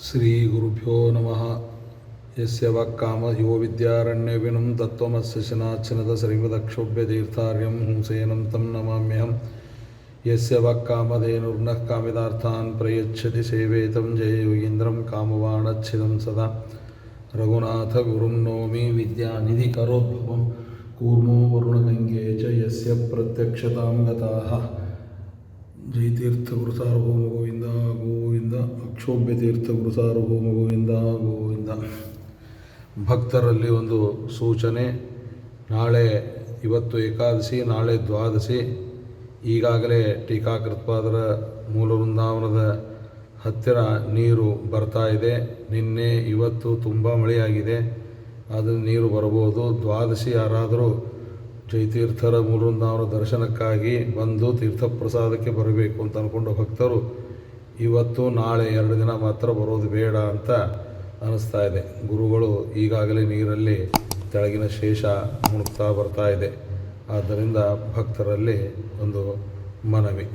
श्रीगुरुभ्यो नमः यस्य वाक्कामयो विद्यारण्यविनं तत्त्वमस्य शनाचनतसरिवदक्षोभ्यतीर्थार्यं हुंसेनं तं नमाम्यहं यस्य वाक्कामधेनुर्नः कामितार्थान् प्रयच्छति सेवेतं जययोगीन्द्रं कामवाणच्छिदं सदा रघुनाथगुरुं नौमि विद्यानिधिकरोद्भवं कूर्मो वरुणगङ्गे च यस्य प्रत्यक्षतां गताः जयतीर्थगुरुसार्वभौम गोविन्द गोविन्द ಅಕ್ಷೋಭ್ಯ ತೀರ್ಥ ಗುರುಸಾರ್ವಭೌಮ ಗೋವಿಂದ ಗೋವಿಂದ ಭಕ್ತರಲ್ಲಿ ಒಂದು ಸೂಚನೆ, ನಾಳೆ ಇವತ್ತು ಏಕಾದಶಿ, ನಾಳೆ ದ್ವಾದಶಿ. ಈಗಾಗಲೇ ಟೀಕಾಕೃತ್ಪಾದರ ಮೂಲ ವೃಂದಾವನದ ಹತ್ತಿರ ನೀರು ಬರ್ತಾ ಇದೆ. ನಿನ್ನೆ ಇವತ್ತು ತುಂಬ ಮಳೆಯಾಗಿದೆ. ಅದು ನೀರು ಬರ್ಬೋದು ದ್ವಾದಶಿ ಯಾರಾದರೂ ಜಯತೀರ್ಥರ ಮೂಲವೃಂದಾವನ ದರ್ಶನಕ್ಕಾಗಿ ಬಂದು ತೀರ್ಥ ಪ್ರಸಾದಕ್ಕೆ ಬರಬೇಕು ಅಂತ ಅಂದ್ಕೊಂಡು ಭಕ್ತರು ಇವತ್ತು, ನಾಳೆ ಎರಡು ದಿನ ಮಾತ್ರ ಬರೋದು ಬೇಡ ಅಂತ ಅನ್ನಿಸ್ತಾ ಇದೆ. ಗುರುಗಳು ಈಗಾಗಲೇ ನೀರಲ್ಲಿ ತೆಳಗಿನ ಶೇಷ ಮುಣುಕ್ತಾ ಬರ್ತಾ ಇದೆ. ಆದ್ದರಿಂದ ಭಕ್ತರಲ್ಲಿ ಒಂದು ಮನವಿ.